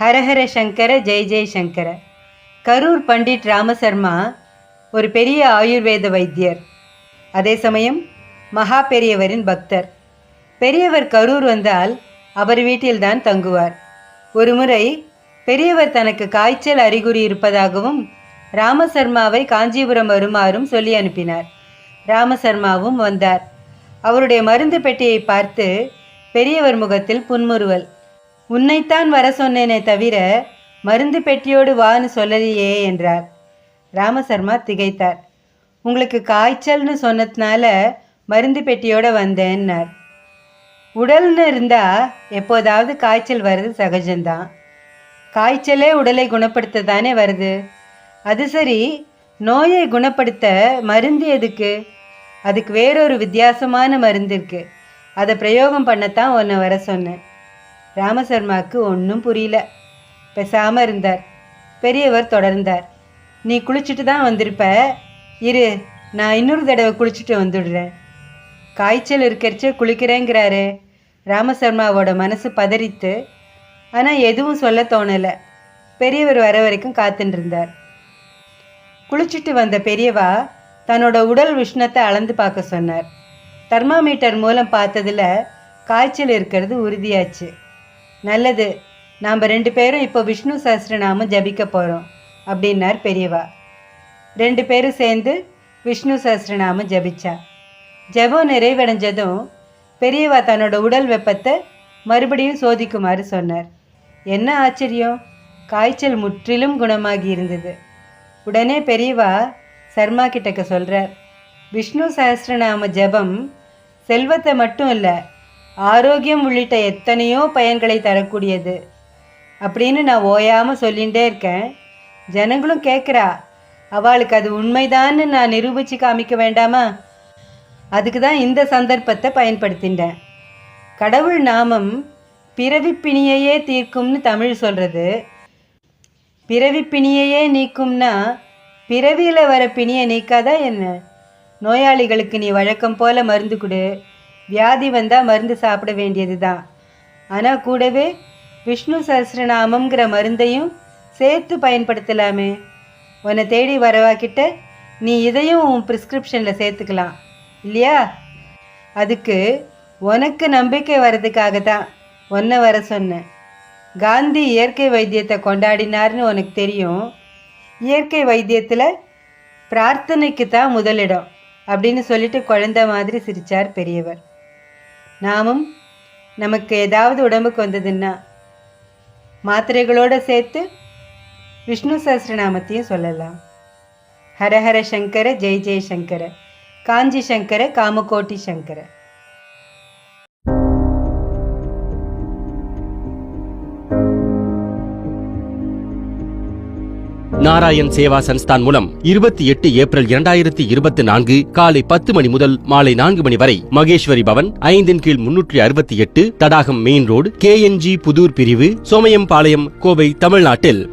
ஹரஹர சங்கர ஜெய் ஜெய் சங்கர. கரூர் பண்டிட் ராமசர்மா ஒரு பெரிய ஆயுர்வேத வைத்தியர். அதே சமயம் மகா பெரியவரின் பக்தர். பெரியவர் கரூர் வந்தால் அவர் வீட்டில்தான் தங்குவார். ஒருமுறை பெரியவர் தனக்கு காய்ச்சல் அறிகுறி இருப்பதாகவும் ராமசர்மாவை காஞ்சிபுரம் வருமாறும் சொல்லி அனுப்பினார். ராமசர்மாவும் வந்தார். அவருடைய மருந்து பெட்டியை பார்த்து பெரியவர் முகத்தில் புன்முறுவல். உன்னைத்தான் வர சொன்னேனே தவிர மருந்து பெட்டியோடு வான்னு சொல்லலையே என்றார். ராமசர்மா திகைத்தார். உங்களுக்கு காய்ச்சல்னு சொன்னதுனால மருந்து பெட்டியோட வந்தேன்னார். உடல்னு இருந்தால் எப்போதாவது காய்ச்சல் வர்றது சகஜம்தான். காய்ச்சலே உடலை குணப்படுத்த தானே வருது. அது சரி நோயை குணப்படுத்த மருந்து எதுக்கு? அதுக்கு வேறொரு வித்தியாசமான மருந்து இருக்குது அதை பிரயோகம் பண்ணத்தான் உன்னை வர சொன்னேன். ராமசர்மாவுக்கு ஒன்றும் புரியல. பேசாமல் இருந்தார். பெரியவர் தொடர்ந்தார். நீ குளிச்சுட்டு தான் வந்திருப்ப. இரு நான் இன்னொரு தடவை குளிச்சுட்டு வந்துடுறேன். காய்ச்சல் இருக்கிறச்ச குளிக்கிறேங்கிறாரு. ராமசர்மாவோட மனசு பதறித்து ஆனால் எதுவும் சொல்ல தோணலை. பெரியவர் வர வரைக்கும் காத்துட்டுருந்தார் குளிச்சுட்டு வந்த பெரியவா தன்னோட உடல் உஷ்ணத்தை அளந்து பார்க்க சொன்னார். தெர்மாமீட்டர் மூலம் பார்த்ததுல காய்ச்சல் இருக்கிறது உறுதியாச்சு. நல்லது. நாம் ரெண்டு பேரும் இப்போ விஷ்ணு சஹஸ்ரநாமம் ஜபிக்க போகிறோம் அப்படின்னார் பெரியவா. ரெண்டு பேரும் சேர்ந்து விஷ்ணு சஹஸ்ரநாமம் ஜபிச்சா. ஜெபம் நிறைவடைஞ்சதும் பெரியவா தன்னோட உடல் வெப்பத்தை மறுபடியும் சோதிக்குமாறு சொன்னார். என்ன ஆச்சரியம்? காய்ச்சல் முற்றிலும் குணமாகி இருந்தது. உடனே பெரியவா சர்மா கிட்டக்க சொல்கிறார் விஷ்ணு சஹஸ்ரநாம ஜெபம் செல்வத்தை மட்டும் இல்லை ஆரோக்கியம் உள்ளிட்ட எத்தனையோ பயன்களை தரக்கூடியது. அப்படின்னு நான் ஓயாமல் சொல்லிகிட்டே இருக்கேன். ஜனங்களும் கேட்குறா அவளுக்கு அது உண்மைதான்னு நான் நிரூபித்து காமிக்க வேண்டாமா? அதுக்கு தான் இந்த சந்தர்ப்பத்தை பயன்படுத்தின்றேன். கடவுள் நாமம் பிறவிப்பிணியையே தீர்க்கும்னு தமிழ் சொல்கிறது பிறவிப்பிணியையே நீக்கும்னா பிறவியில் வர பிணியை நீக்காதா என்ன? நோயாளிகளுக்கு நீ வழக்கம் போல மருந்து கொடு. வியாதி வந்தால் மருந்து சாப்பிட வேண்டியது தான் ஆனால் கூடவே விஷ்ணு சஹஸ்ரநாமங்கிற மருந்தையும் சேர்த்து பயன்படுத்தலாமே. உன்னை தேடி வரவாக்கிட்ட நீ இதையும் உன் ப்ரிஸ்கிரிப்ஷனில் சேர்த்துக்கலாம். இல்லையா? அதுக்கு உனக்கு நம்பிக்கை வர்றதுக்காக தான் ஒன்றை வர சொன்னேன். காந்தி இயற்கை வைத்தியத்தை கொண்டாடினார்னு உனக்கு தெரியும். இயற்கை வைத்தியத்தில் பிரார்த்தனைக்கு தான் முதலிடம் அப்படின்னு சொல்லிட்டு குழந்த மாதிரி சிரிச்சார் பெரியவர். நாமும் நமக்கு ஏதாவது உடம்புக்கு வந்ததுன்னா மாத்திரைகளோடு சேர்த்து விஷ்ணு சஹசிரநாமத்தையும் சொல்லலாம். ஹரஹர சங்கர ஜெய் ஜெய் சங்கர காஞ்சி சங்கர காமகோட்டி சங்கர. நாராயண் சேவா சன்ஸ்தான் மூலம் இருபத்தி எட்டு ஏப்ரல் இரண்டாயிரத்தி இருபத்தி நான்கு காலை பத்து மணி முதல் மாலை நான்கு மணி வரை மகேஸ்வரி பவன் ஐந்தின் கீழ் முன்னூற்றி அறுபத்தி எட்டு Thadagam main road KNG Pudur பிரிவு சோமயம்பாளையம் கோவை தமிழ்நாட்டில்.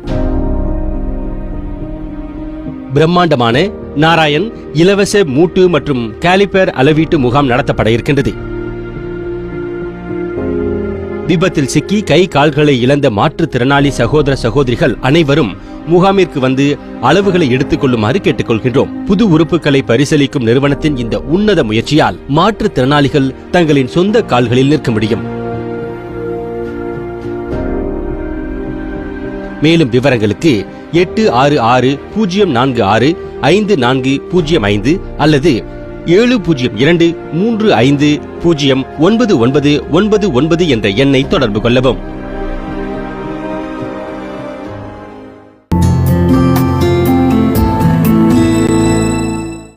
பிரம்மாண்டமான நாராயண் இலவச மூட்டு மற்றும் காலிபர் அளவீட்டு முகாம் நடத்தப்பட இருக்கின்றது. விபத்தில் சிக்கி கை கால்களை இழந்த மாற்றுத்திறனாளி சகோதர சகோதரிகள் அனைவரும் முகாமிற்கு வந்து அளவுகளை எடுத்துக் கொள்ளுமாறு கேட்டுக்கொள்கின்றோம். புது உறுப்புகளை பரிசீலிக்கும் நிறுவனத்தின் இந்த உன்னத முயற்சியால் மாற்றுத்திறனாளிகள் தங்களின் சொந்த கால்களில் நிற்க முடியும். மேலும் விவரங்களுக்கு எட்டு ஆறு ஆறு பூஜ்ஜியம் நான்கு ஆறு ஐந்து நான்கு பூஜ்ஜியம் ஐந்து அல்லது ஏழு பூஜ்ஜியம் இரண்டு மூன்று ஐந்து பூஜ்ஜியம் ஒன்பது ஒன்பது ஒன்பது ஒன்பது என்ற எண்ணை தொடர்பு கொள்ளவும்.